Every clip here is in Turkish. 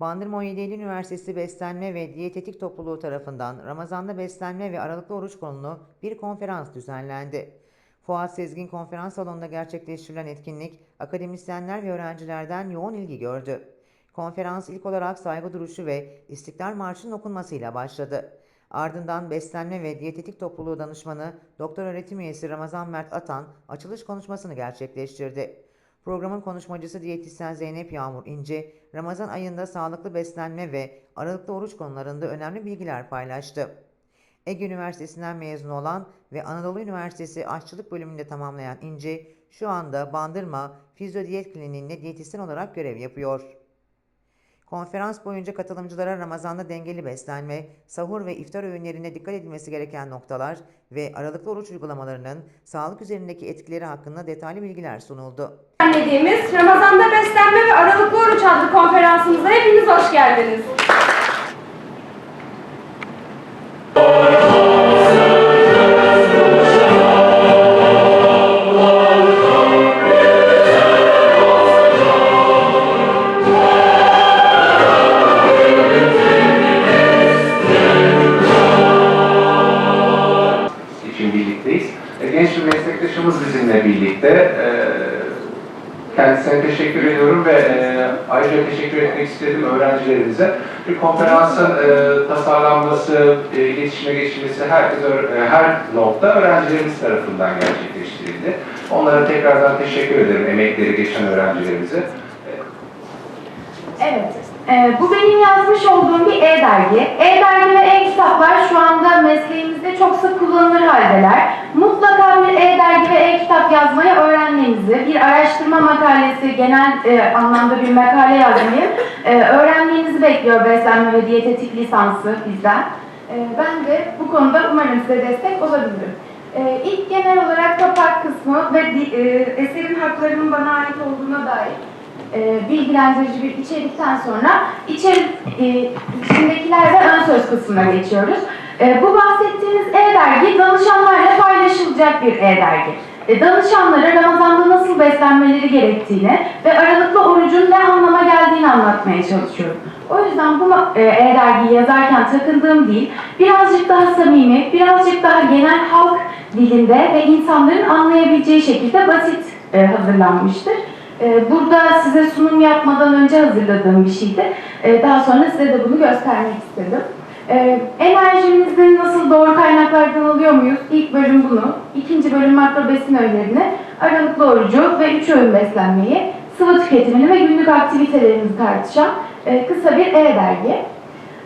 Bandırma 17 Eylül Üniversitesi Beslenme ve Diyetetik Topluluğu tarafından Ramazan'da beslenme ve aralıklı oruç konulu bir konferans düzenlendi. Fuat Sezgin konferans salonunda gerçekleştirilen etkinlik akademisyenler ve öğrencilerden yoğun ilgi gördü. Konferans ilk olarak saygı duruşu ve İstiklal Marşı'nın okunmasıyla başladı. Ardından Beslenme ve Diyetetik Topluluğu danışmanı Doktor Öğretim Üyesi Ramazan Mert Atan açılış konuşmasını gerçekleştirdi. Programın konuşmacısı diyetisyen Zeynep Yağmur İnce, Ramazan ayında sağlıklı beslenme ve aralıklı oruç konularında önemli bilgiler paylaştı. Ege Üniversitesi'nden mezun olan ve Anadolu Üniversitesi Aşçılık bölümünde tamamlayan İnce, şu anda Bandırma Fizyodiyet Kliniğinde diyetisyen olarak görev yapıyor. Konferans boyunca katılımcılara Ramazan'da dengeli beslenme, sahur ve iftar öğünlerine dikkat edilmesi gereken noktalar ve aralıklı oruç uygulamalarının sağlık üzerindeki etkileri hakkında detaylı bilgiler sunuldu. düzenlediğimiz Ramazan'da Beslenme ve Aralıklı Oruç adlı konferansımıza hepiniz hoş geldiniz. Öğrencilerimize. Bir konferansın e, tasarlanması, e, iletişime geçilmesi herkes, e, her nokta öğrencilerimiz tarafından gerçekleştirildi. Onlara tekrardan teşekkür ederim emekleri geçen öğrencilerimize. Evet. Ee, bu benim yazmış olduğum bir e-dergi. E-dergi ve e-kitaplar şu anda mesleğimizde çok sık kullanılır haldeler. Mutlaka bir e-dergi ve e-kitap yazmayı öğrenmenizi, bir araştırma makalesi, genel e, anlamda bir makale yazmayı e, öğrenmenizi bekliyor beslenme ve diyetetik lisansı bizden. E, ben de bu konuda umarım size destek olabilirim. E, ilk genel olarak kapak kısmı ve e, eserin haklarının bana ait olduğuna dair e, bilgilendirici bir içerikten sonra içerik e, içindekiler ön söz kısmına geçiyoruz. E, bu bahsettiğimiz e-dergi danışanlarla paylaşılacak bir e-dergi. E, danışanlara Ramazan'da nasıl beslenmeleri gerektiğini ve aralıklı orucun ne anlama geldiğini anlatmaya çalışıyorum. O yüzden bu e, e-dergiyi yazarken takındığım değil, birazcık daha samimi, birazcık daha genel halk dilinde ve insanların anlayabileceği şekilde basit e, hazırlanmıştır. Ee, Burada size sunum yapmadan önce hazırladığım bir şeydi. Ee, Daha sonra size de bunu göstermek istedim. Ee, Enerjimizi nasıl doğru kaynaklardan alıyor muyuz? İlk bölüm bunu. İkinci bölüm makro besin öğelerini, aralıklı orucu ve üç öğün beslenmeyi, sıvı tüketimini ve günlük aktivitelerimizi tartışan e, kısa bir e-dergi.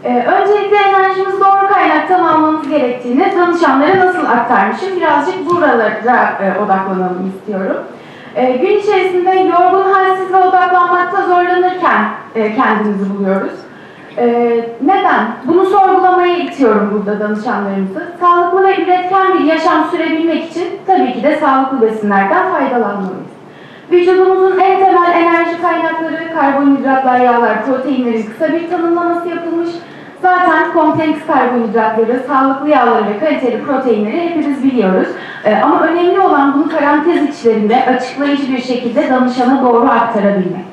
Öncelikle enerjimizi doğru kaynaktan almamız gerektiğini danışanlara nasıl aktarmışım birazcık buralara e, odaklanalım istiyorum. Ee, gün içerisinde yorgun, halsiz ve odaklanmakta zorlanırken e, kendimizi buluyoruz. Ee, neden? Bunu sorgulamaya itiyorum burada danışanlarımızı. Sağlıklı ve üretken bir yaşam sürebilmek için tabii ki de sağlıklı besinlerden faydalanmalıyız. Vücudumuzun en temel enerji kaynakları karbonhidratlar, yağlar, proteinlerin kısa bir tanımlaması yapılmış. Zaten kompleks karbonhidratları, sağlıklı yağları ve kaliteli proteinleri hepimiz biliyoruz. Ee, ama önemli olan bunu parantez içlerinde açıklayıcı bir şekilde danışana doğru aktarabilmek.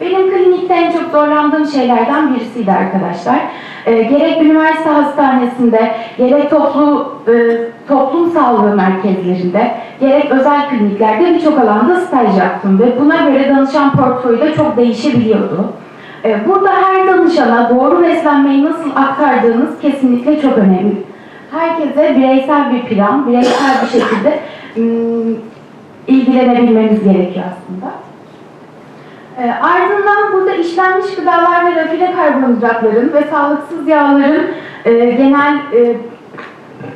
Benim klinikte en çok zorlandığım şeylerden birisiydi arkadaşlar. Ee, gerek üniversite hastanesinde, gerek toplu e, toplum sağlığı merkezlerinde, gerek özel kliniklerde birçok alanda staj yaptım ve buna göre danışan portföyü de çok değişebiliyordu. Ee, Burada her danışana doğru beslenmeyi nasıl aktardığınız kesinlikle çok önemli. Herkese bireysel bir plan, bireysel bir şekilde ilgilenebilmemiz gerekiyor aslında. Ee, ardından burada işlenmiş gıdalar ve rafine karbonhidratların ve sağlıksız yağların e, genel e,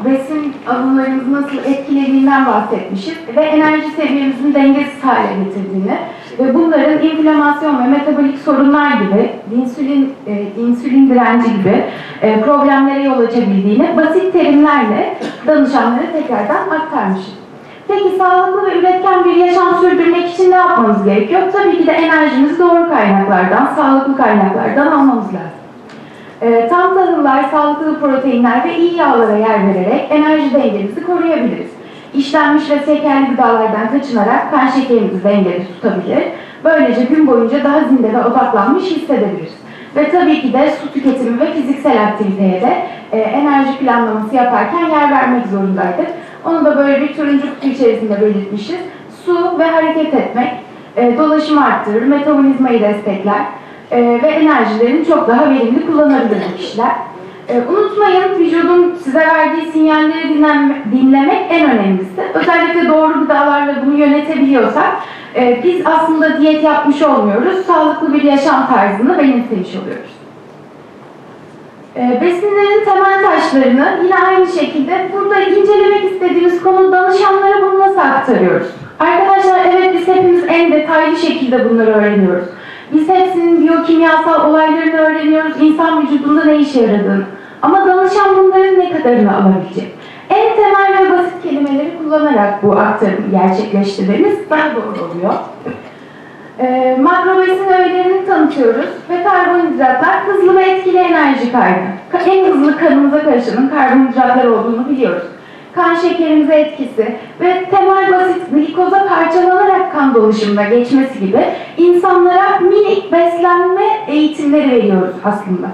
besin alımlarımızı nasıl etkilediğinden bahsetmişiz ve enerji seviyemizin dengesiz hale getirdiğini ve bunların inflamasyon ve metabolik sorunlar gibi, insülin, e, insülin direnci gibi e, problemlere yol açabildiğini basit terimlerle danışanlara tekrardan aktarmışız. Peki sağlıklı ve üretken bir yaşam sürdürmek için ne yapmamız gerekiyor? Tabii ki de enerjimizi doğru kaynaklardan, sağlıklı kaynaklardan almamız lazım. Ee, tam tahıllar, sağlıklı proteinler ve iyi yağlara yer vererek enerji dengemizi koruyabiliriz. İşlenmiş ve şekerli gıdalardan kaçınarak kan şekerimizi dengeli tutabilir. Böylece gün boyunca daha zinde ve odaklanmış hissedebiliriz. Ve tabii ki de su tüketimi ve fiziksel aktiviteye de e, enerji planlaması yaparken yer vermek zorundaydık. Onu da böyle bir turuncu kutu içerisinde belirtmişiz. Su ve hareket etmek e, dolaşımı arttırır, metabolizmayı destekler e, ve enerjilerini çok daha verimli kullanabilir bu kişiler. E, unutmayın vücudun size verdiği sinyalleri dinlenme- dinlemek en önemlisi. Özellikle doğru gıdalarla bunu yönetebiliyorsak e, biz aslında diyet yapmış olmuyoruz, sağlıklı bir yaşam tarzını benimsemiş oluyoruz. E, besinlerin temel taşlarını yine aynı şekilde burada incelemek istediğimiz konu danışanlara bunu nasıl aktarıyoruz? Arkadaşlar evet biz hepimiz en detaylı şekilde bunları öğreniyoruz. Biz hepsinin biyokimyasal olaylarını öğreniyoruz, insan vücudunda ne işe yaradığını. Ama danışan bunların ne kadarını alabilecek? En temel ve basit kelimeleri kullanarak bu aktarımı gerçekleştirmemiz daha doğru oluyor. E, makro besin öğelerini tanıtıyoruz ve karbonhidratlar hızlı ve etkili enerji kaynağı. Ka- En hızlı kanımıza karışanın karbonhidratlar olduğunu biliyoruz. Kan şekerimize etkisi ve temel basit glikoza parçalanarak kan dolaşımına geçmesi gibi insanlara minik beslenme eğitimleri veriyoruz aslında.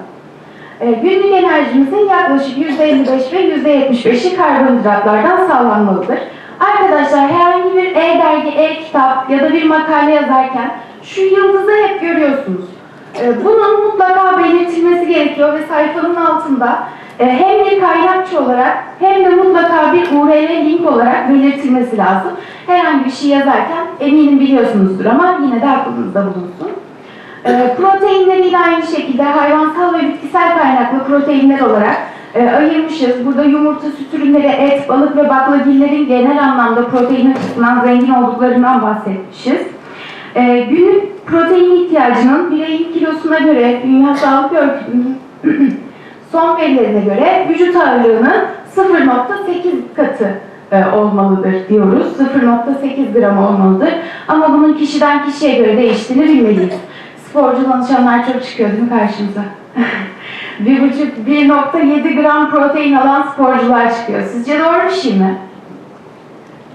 E, günlük enerjimizin yaklaşık %55 ve %75'i karbonhidratlardan sağlanmalıdır. Arkadaşlar herhangi bir e-dergi, e-kitap ya da bir makale yazarken şu yıldızı hep görüyorsunuz. E, bunun mutlaka belirtilmesi gerekiyor ve sayfanın altında hem bir kaynakçı olarak hem de mutlaka bir URL link olarak belirtilmesi lazım. Herhangi bir şey yazarken eminim biliyorsunuzdur ama yine de aklınızda bulunsun. E, proteinleri de aynı şekilde hayvansal ve bitkisel kaynaklı proteinler olarak e, ayırmışız. Burada yumurta, süt ürünleri, et, balık ve baklagillerin genel anlamda protein açısından zengin olduklarından bahsetmişiz. E, günlük protein ihtiyacının bireyin kilosuna göre Dünya Sağlık Örgütü'nün son verilerine göre vücut ağırlığının 0.8 katı e, olmalıdır diyoruz. 0.8 gram olmalıdır. Ama bunun kişiden kişiye göre değiştiğini bilmeliyiz. Sporcu danışanlar çok çıkıyor değil mi karşımıza? 1,5-1.7 gram protein alan sporcular çıkıyor. Sizce doğru bir şey mi?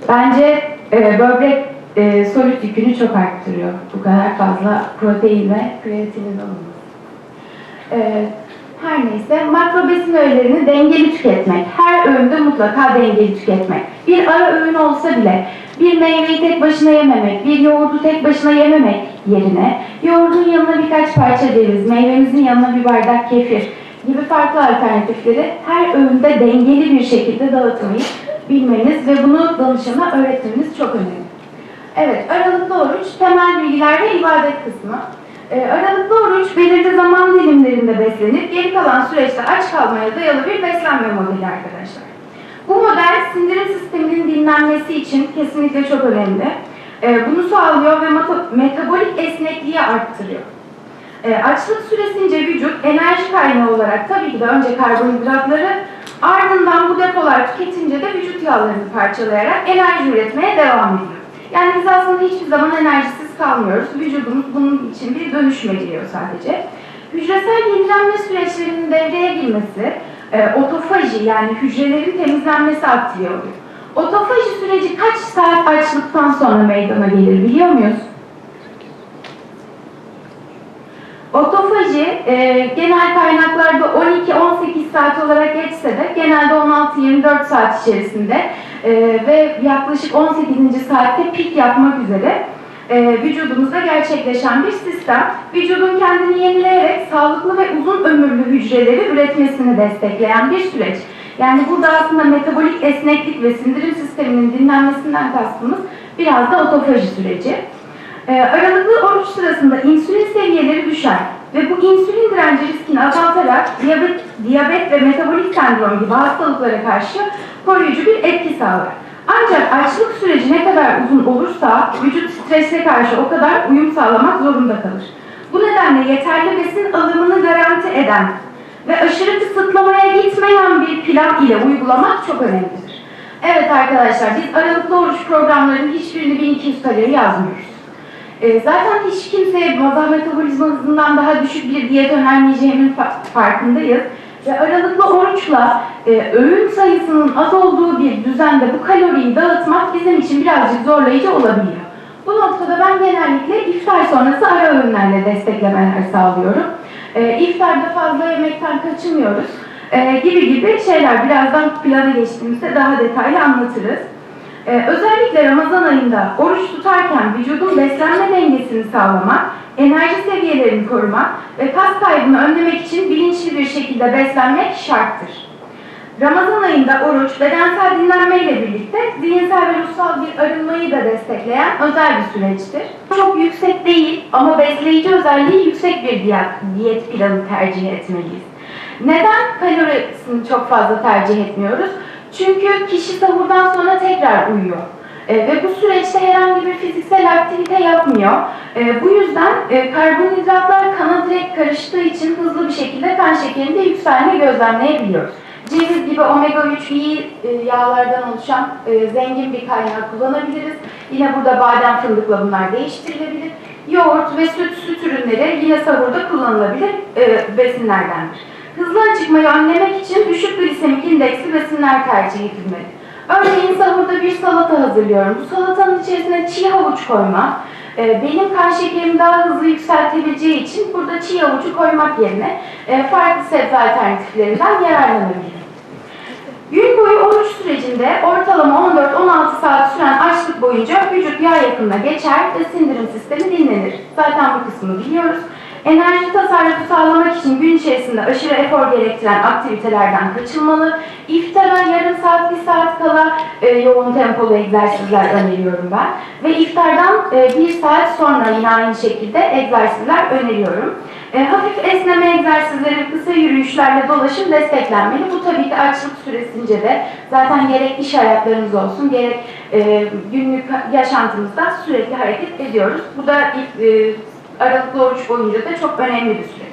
Bence e, böbrek e, solüt yükünü çok arttırıyor. Bu kadar fazla protein ve kreatinin alınması. E, her neyse makro besin öğelerini dengeli tüketmek. Her öğünde mutlaka dengeli tüketmek. Bir ara öğün olsa bile bir meyveyi tek başına yememek, bir yoğurdu tek başına yememek yerine yoğurdun yanına birkaç parça ceviz, meyvemizin yanına bir bardak kefir gibi farklı alternatifleri her öğünde dengeli bir şekilde dağıtmayı bilmeniz ve bunu danışana öğretmeniz çok önemli. Evet, aralıklı oruç temel bilgiler ve ibadet kısmı. Ee, aralıklı oruç belirli zaman dilimlerinde beslenip geri kalan süreçte aç kalmaya dayalı bir beslenme modeli arkadaşlar. Bu model sindirim sisteminin dinlenmesi için kesinlikle çok önemli. Ee, bunu sağlıyor ve meta- metabolik esnekliği arttırıyor. Ee, açlık süresince vücut enerji kaynağı olarak tabii ki de önce karbonhidratları ardından bu depolar tüketince de vücut yağlarını parçalayarak enerji üretmeye devam ediyor. Yani biz aslında hiçbir zaman enerjisiz kalmıyoruz. Vücudumuz bunun için bir dönüşüme giriyor sadece. Hücresel yenilenme süreçlerinin devreye girmesi, e, otofaji yani hücrelerin temizlenmesi aktive oluyor. Otofaji süreci kaç saat açlıktan sonra meydana gelir biliyor muyuz? Otofaji e, genel kaynaklarda 12-18 saat olarak geçse de genelde 16-24 saat içerisinde e, ve yaklaşık 18. saatte pik yapmak üzere e, vücudumuzda gerçekleşen bir sistem. Vücudun kendini yenileyerek sağlıklı ve uzun ömürlü hücreleri üretmesini destekleyen bir süreç. Yani burada aslında metabolik esneklik ve sindirim sisteminin dinlenmesinden kastımız biraz da otofaji süreci. Ee, aralıklı oruç sırasında insülin seviyeleri düşer ve bu insülin direnci riskini azaltarak diyabet, diyabet ve metabolik sendrom gibi hastalıklara karşı koruyucu bir etki sağlar. Ancak açlık süreci ne kadar uzun olursa vücut strese karşı o kadar uyum sağlamak zorunda kalır. Bu nedenle yeterli besin alımını garanti eden ve aşırı kısıtlamaya gitmeyen bir plan ile uygulamak çok önemlidir. Evet arkadaşlar biz aralıklı oruç programlarının hiçbirini 1200 kalori yazmıyoruz. E, zaten hiç kimseye mazal metabolizma hızından daha düşük bir diyet önermeyeceğimin fa- farkındayız. Ve aralıklı oruçla e, öğün sayısının az olduğu bir düzende bu kaloriyi dağıtmak bizim için birazcık zorlayıcı olabiliyor. Bu noktada ben genellikle iftar sonrası ara öğünlerle desteklemeler sağlıyorum. E, iftarda fazla yemekten kaçınmıyoruz. E, gibi gibi şeyler birazdan plana geçtiğimizde daha detaylı anlatırız. Ee, özellikle Ramazan ayında oruç tutarken vücudun beslenme dengesini sağlamak, enerji seviyelerini korumak ve kas kaybını önlemek için bilinçli bir şekilde beslenmek şarttır. Ramazan ayında oruç bedensel dinlenmeyle birlikte zihinsel ve ruhsal bir arınmayı da destekleyen özel bir süreçtir. Çok yüksek değil ama besleyici özelliği yüksek bir diyet, diyet planı tercih etmeliyiz. Neden kalorisini çok fazla tercih etmiyoruz? Çünkü kişi sahurdan sonra tekrar uyuyor. E, ve bu süreçte herhangi bir fiziksel aktivite yapmıyor. E, bu yüzden e, karbonhidratlar kana direkt karıştığı için hızlı bir şekilde kan şekerinde yükselme gözlemleyebiliyoruz. Ceviz gibi omega 3 iyi e, yağlardan oluşan e, zengin bir kaynağı kullanabiliriz. Yine burada badem fındıkla bunlar değiştirilebilir. Yoğurt ve süt, süt ürünleri yine sahurda kullanılabilir e, besinlerdendir. Hızlı acıkmayı önlemek için düşük glisemik indeksli besinler tercih edilmeli. Örneğin sahurda bir salata hazırlıyorum. Bu salatanın içerisine çiğ havuç koymak, e, benim kan şekerimi daha hızlı yükseltebileceği için burada çiğ havucu koymak yerine e, farklı sebze alternatiflerinden yararlanabilirim. Gün boyu oruç sürecinde ortalama 14-16 saat süren açlık boyunca vücut yağ yakımına geçer ve sindirim sistemi dinlenir. Zaten bu kısmını biliyoruz. Enerji tasarrufu sağlamak için gün içerisinde aşırı efor gerektiren aktivitelerden kaçınmalı. İftara yarım saat, bir saat kala e, yoğun tempolu egzersizler öneriyorum ben. Ve iftardan e, bir saat sonra yine aynı şekilde egzersizler öneriyorum. E, hafif esneme egzersizleri, kısa yürüyüşlerle dolaşım desteklenmeli. Bu tabii ki açlık süresince de zaten gerek iş hayatlarımız olsun, gerek e, günlük yaşantımızda sürekli hareket ediyoruz. Bu da e, aralıklı oruç boyunca da çok önemli bir süreç.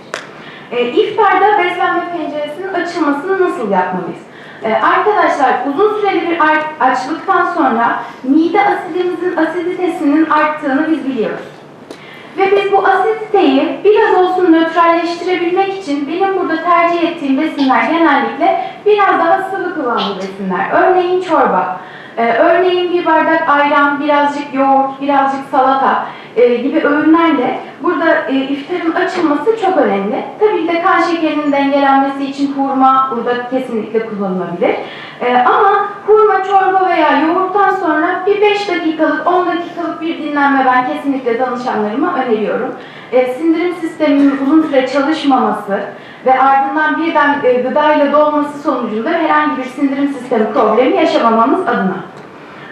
E, iftarda beslenme penceresinin açılmasını nasıl yapmalıyız? E, arkadaşlar uzun süreli bir açlıktan sonra mide asidimizin asiditesinin arttığını biz biliyoruz. Ve biz bu asiditeyi biraz olsun nötralleştirebilmek için benim burada tercih ettiğim besinler genellikle biraz daha sıvı kıvamlı besinler. Örneğin çorba, e, örneğin bir bardak ayran, birazcık yoğurt, birazcık salata e, gibi öğünlerle burada e, iftarın açılması çok önemli. Tabii de kan şekerinin dengelenmesi için hurma burada kesinlikle kullanılabilir. E, ama hurma, çorba veya yoğurttan sonra bir 5 dakikalık, 10 dakikalık bir dinlenme ben kesinlikle danışanlarıma öneriyorum. E, sindirim sisteminin uzun süre çalışmaması ve ardından birden e, gıdayla dolması sonucunda herhangi bir sindirim sistemi problemi yaşamamamız adına.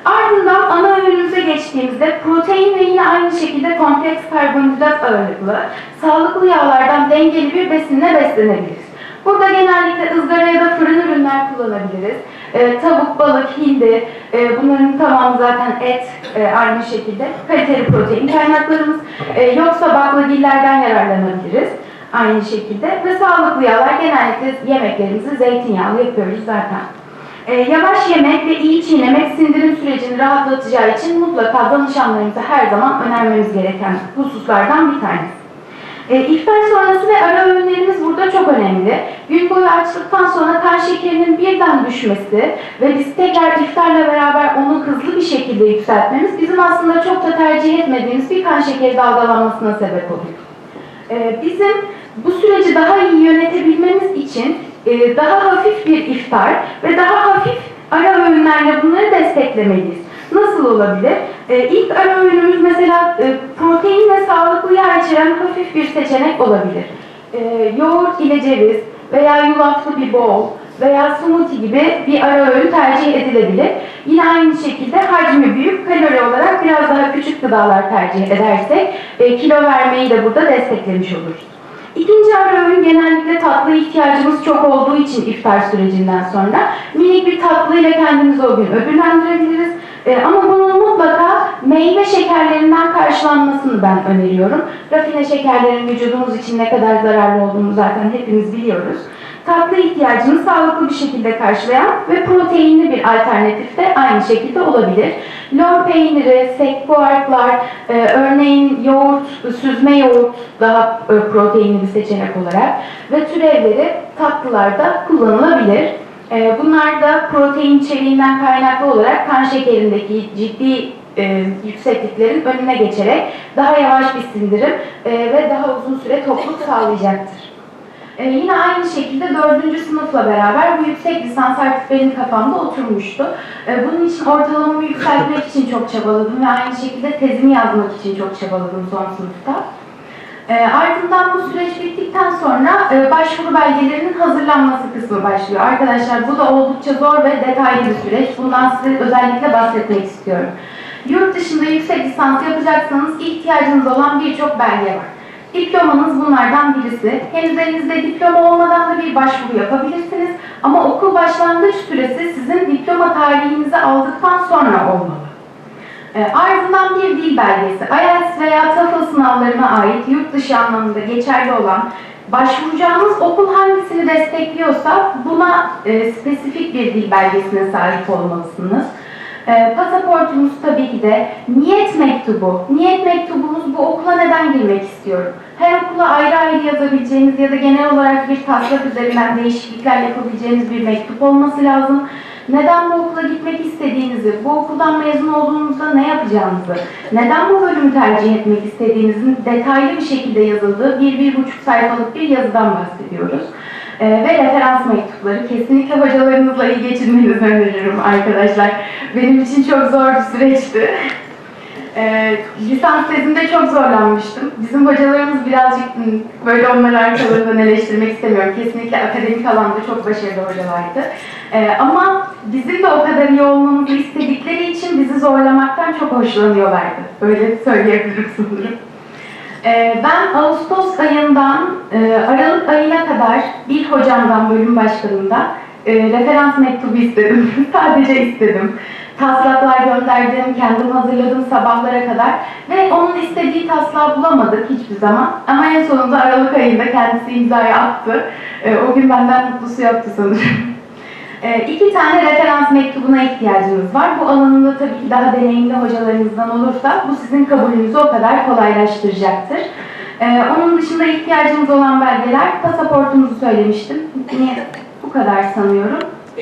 Ardından ana öğünümüze geçtiğimizde protein ve yine aynı şekilde kompleks karbonhidrat ağırlıklı, sağlıklı yağlardan dengeli bir besinle beslenebiliriz. Burada genellikle ızgara ya da fırın ürünler kullanabiliriz. Ee, tavuk, balık, hindi, e, bunların tamamı zaten et e, aynı şekilde kaliteli protein kaynaklarımız. E, yoksa baklagillerden yararlanabiliriz aynı şekilde ve sağlıklı yağlar genellikle yemeklerimizi zeytinyağlı yapıyoruz zaten. Ee, yavaş yemek ve iyi çiğnemek sindirim sürecini rahatlatacağı için mutlaka danışanlarımıza her zaman önermemiz gereken hususlardan bir tanesi. E, iftar sonrası ve ara öğünlerimiz burada çok önemli. Gün boyu açlıktan sonra kan şekerinin birden düşmesi ve biz tekrar iftarla beraber onu hızlı bir şekilde yükseltmemiz bizim aslında çok da tercih etmediğimiz bir kan şekeri dalgalanmasına sebep oluyor. E, bizim bu süreci daha iyi yönetebilmemiz için e, daha hafif bir iftar ve daha hafif ara öğünlerle bunları desteklemeliyiz. Nasıl olabilir? E, ilk ara öğünümüz mesela e, protein ve sağlıklı yağ içeren hafif bir seçenek olabilir. E, yoğurt ile ceviz veya yulaflı bir bowl veya smoothie gibi bir ara öğün tercih edilebilir. Yine aynı şekilde hacmi büyük, kalori olarak biraz daha küçük gıdalar tercih edersek e, kilo vermeyi de burada desteklemiş oluruz. İkinci ara öğün genellikle tatlı ihtiyacımız çok olduğu için iftar sürecinden sonra minik bir tatlıyla kendimizi o gün ödüllendirebiliriz. Ee, ama bunun mutlaka meyve şekerlerinden karşılanmasını ben öneriyorum. Rafine şekerlerin vücudumuz için ne kadar zararlı olduğunu zaten hepimiz biliyoruz. Tatlı ihtiyacını sağlıklı bir şekilde karşılayan ve proteinli bir alternatif de aynı şekilde olabilir. Lor peyniri, sekbuarklar, e, örneğin yoğurt, süzme yoğurt daha e, proteinli bir seçenek olarak ve türevleri tatlılarda kullanılabilir. E, bunlar da protein içeriğinden kaynaklı olarak kan şekerindeki ciddi e, yüksekliklerin önüne geçerek daha yavaş bir sindirim e, ve daha uzun süre tokluk sağlayacaktır. Ee, yine aynı şekilde dördüncü sınıfla beraber bu yüksek lisans artık benim kafamda oturmuştu. Ee, bunun için ortalamamı yükseltmek için çok çabaladım ve aynı şekilde tezimi yazmak için çok çabaladım son sınıfta. E, ardından bu süreç bittikten sonra e, başvuru belgelerinin hazırlanması kısmı başlıyor. Arkadaşlar bu da oldukça zor ve detaylı bir süreç. Bundan size özellikle bahsetmek istiyorum. Yurt dışında yüksek lisans yapacaksanız ihtiyacınız olan birçok belge var. Diplomanız bunlardan birisi. Henüz elinizde diploma olmadan da bir başvuru yapabilirsiniz. Ama okul başlangıç süresi sizin diploma tarihinizi aldıktan sonra olmalı. E, ardından bir dil belgesi, IELTS veya TOEFL sınavlarına ait yurt dışı anlamında geçerli olan başvuracağınız okul hangisini destekliyorsa buna e, spesifik bir dil belgesine sahip olmalısınız. E, pasaportunuz tabii ki de niyet mektubu. Niyet mektubunuz bu okula neden girmek istiyorum? Her okula ayrı ayrı yazabileceğiniz ya da genel olarak bir taslak üzerinden değişiklikler yapabileceğiniz bir mektup olması lazım. Neden bu okula gitmek istediğinizi, bu okuldan mezun olduğunuzda ne yapacağınızı, neden bu bölümü tercih etmek istediğinizin detaylı bir şekilde yazıldığı bir, bir buçuk sayfalık bir yazıdan bahsediyoruz. Ee, ve referans mektupları kesinlikle hocalarınızla iyi geçirmenizi öneririm arkadaşlar. Benim için çok zor bir süreçti. Ee, lisans tezimde çok zorlanmıştım. Bizim hocalarımız birazcık böyle onları arkalarından eleştirmek istemiyorum. Kesinlikle akademik alanda çok başarılı hocalardı. Ee, ama bizim de o kadar iyi olmamızı istedikleri için bizi zorlamaktan çok hoşlanıyorlardı. Böyle söyleyebilirim sanırım. Ee, ben Ağustos ayından e, Aralık ayına kadar bir hocamdan, bölüm başkanından e, referans mektubu istedim. Sadece istedim. Taslaklar gönderdim, kendim hazırladım sabahlara kadar ve onun istediği taslağı bulamadık hiçbir zaman. Ama en sonunda Aralık ayında kendisi imzayı attı. E, o gün benden mutlusu yoktu sanırım. E, iki tane referans mektubuna ihtiyacınız var. Bu alanında tabii ki daha deneyimli hocalarınızdan olursa bu sizin kabulünüzü o kadar kolaylaştıracaktır. E, onun dışında ihtiyacınız olan belgeler, pasaportunuzu söylemiştim. Niye? Bu kadar sanıyorum.